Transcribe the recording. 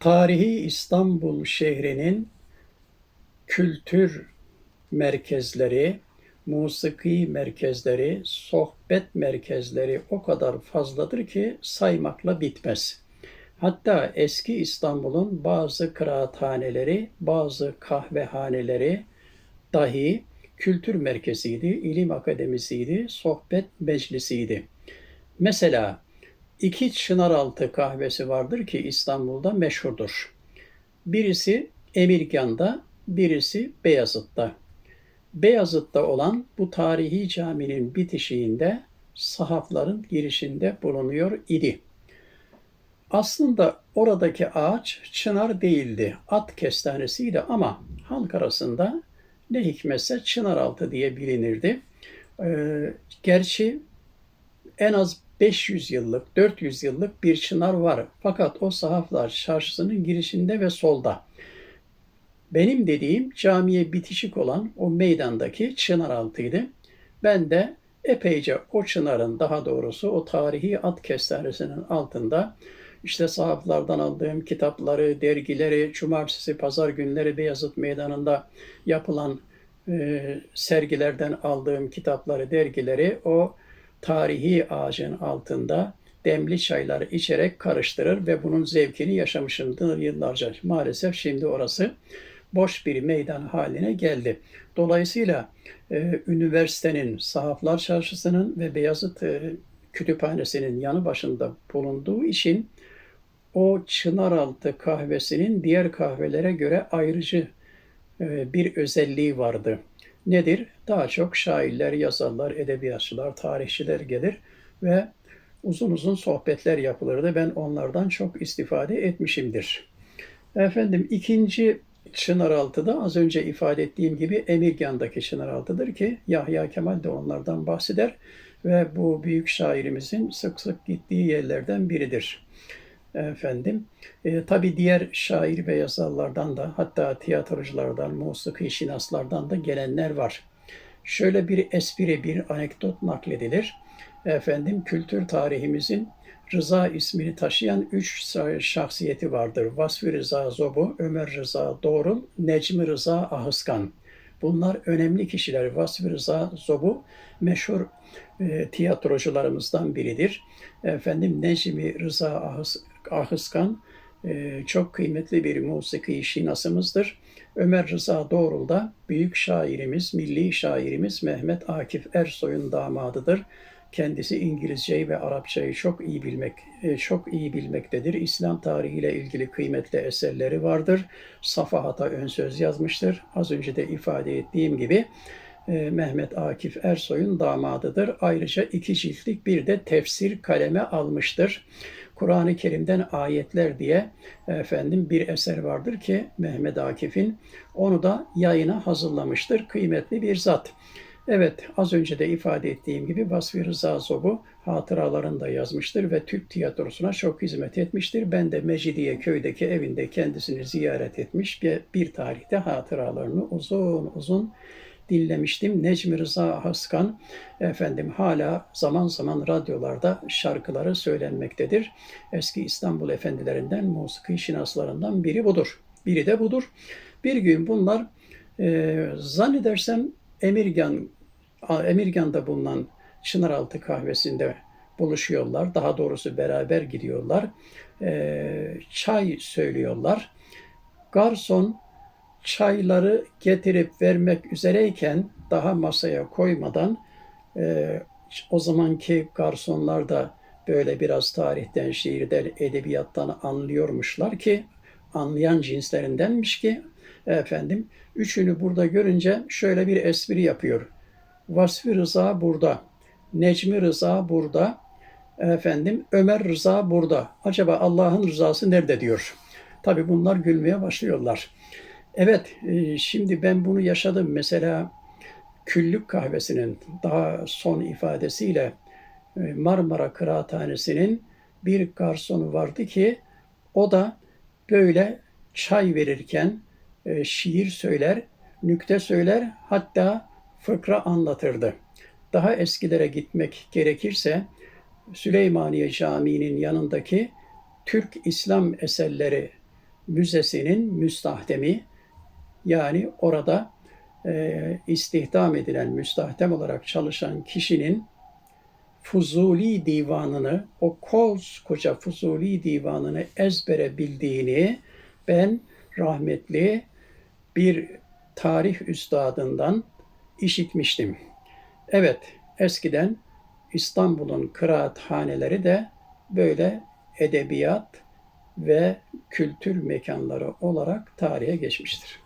Tarihi İstanbul şehrinin kültür merkezleri, musiki merkezleri, sohbet merkezleri o kadar fazladır ki saymakla bitmez. Hatta eski İstanbul'un bazı kıraathaneleri, bazı kahvehaneleri dahi kültür merkeziydi, ilim akademisiydi, sohbet meclisiydi. Mesela iki Çınaraltı kahvesi vardır ki İstanbul'da meşhurdur. Birisi Emirgan'da, birisi Beyazıt'ta. Beyazıt'ta olan bu tarihi caminin bitişiğinde sahafların girişinde bulunuyor idi. Aslında oradaki ağaç çınar değildi, at kestanesiydi ama halk arasında ne hikmetse Çınaraltı diye bilinirdi. Ee, gerçi en az 500 yıllık, 400 yıllık bir çınar var. Fakat o sahaflar çarşısının girişinde ve solda. Benim dediğim camiye bitişik olan o meydandaki çınar altıydı. Ben de epeyce o çınarın daha doğrusu o tarihi at kestanesinin altında işte sahaflardan aldığım kitapları, dergileri, cumartesi, pazar günleri Beyazıt Meydanı'nda yapılan e, sergilerden aldığım kitapları, dergileri o tarihi ağacın altında demli çayları içerek karıştırır ve bunun zevkini yaşamışımdır yıllarca. Maalesef şimdi orası boş bir meydan haline geldi. Dolayısıyla e, üniversitenin, Sahaflar Çarşısı'nın ve Beyazıt e, Kütüphanesi'nin yanı başında bulunduğu için o Çınaraltı kahvesinin diğer kahvelere göre ayrıcı e, bir özelliği vardı. Nedir? Daha çok şairler, yazarlar, edebiyatçılar, tarihçiler gelir ve uzun uzun sohbetler yapılırdı. Ben onlardan çok istifade etmişimdir. Efendim ikinci Çınaraltı da az önce ifade ettiğim gibi Emirgan'daki Çınaraltı'dır ki Yahya Kemal de onlardan bahseder ve bu büyük şairimizin sık sık gittiği yerlerden biridir. Efendim, e, tabi diğer şair ve yazarlardan da hatta tiyatroculardan, musiki şinaslardan da gelenler var. Şöyle bir espri, bir anekdot nakledilir. Efendim, kültür tarihimizin Rıza ismini taşıyan üç şahsiyeti vardır. Vasfi Rıza Zobu, Ömer Rıza Doğrul, Necmi Rıza Ahıskan. Bunlar önemli kişiler. Vasfi Rıza Zobu meşhur e, tiyatrocularımızdan biridir. Efendim Necmi Rıza Ahıs, Ahıskan e, çok kıymetli bir musiki şinasımızdır. Ömer Rıza Doğrul da büyük şairimiz, milli şairimiz Mehmet Akif Ersoy'un damadıdır. Kendisi İngilizceyi ve Arapçayı çok iyi bilmek, e, çok iyi bilmektedir. İslam tarihiyle ilgili kıymetli eserleri vardır. Safahata ön söz yazmıştır. Az önce de ifade ettiğim gibi e, Mehmet Akif Ersoy'un damadıdır. Ayrıca iki ciltlik bir de tefsir kaleme almıştır. Kur'an-ı Kerim'den ayetler diye efendim bir eser vardır ki Mehmet Akif'in onu da yayına hazırlamıştır. Kıymetli bir zat. Evet, az önce de ifade ettiğim gibi Vasfi Rıza Zobu hatıralarında yazmıştır ve Türk tiyatrosuna çok hizmet etmiştir. Ben de Mecidiye köydeki evinde kendisini ziyaret etmiş ve bir tarihte hatıralarını uzun uzun dinlemiştim. Necmi Rıza Haskan efendim hala zaman zaman radyolarda şarkıları söylenmektedir. Eski İstanbul efendilerinden, musiki şinaslarından biri budur. Biri de budur. Bir gün bunlar e, zannedersem Emirgan Emirgan'da bulunan Çınaraltı kahvesinde buluşuyorlar. Daha doğrusu beraber gidiyorlar. E, çay söylüyorlar. Garson çayları getirip vermek üzereyken daha masaya koymadan e, o zamanki garsonlar da böyle biraz tarihten, şiirden, edebiyattan anlıyormuşlar ki anlayan cinslerindenmiş ki efendim üçünü burada görünce şöyle bir espri yapıyor. Vasfi Rıza burada, Necmi Rıza burada, efendim Ömer Rıza burada. Acaba Allah'ın rızası nerede diyor. Tabi bunlar gülmeye başlıyorlar. Evet, e, şimdi ben bunu yaşadım. Mesela Küllük Kahvesi'nin daha son ifadesiyle e, Marmara Kıraathanesi'nin bir garsonu vardı ki o da böyle çay verirken e, şiir söyler, nükte söyler, hatta fıkra anlatırdı. Daha eskilere gitmek gerekirse Süleymaniye Camii'nin yanındaki Türk İslam eserleri Müzesi'nin müstahdemi yani orada e, istihdam edilen, müstahdem olarak çalışan kişinin Fuzuli divanını, o koskoca Fuzuli divanını ezbere bildiğini ben rahmetli bir tarih üstadından işitmiştim. Evet, eskiden İstanbul'un kıraathaneleri de böyle edebiyat ve kültür mekanları olarak tarihe geçmiştir.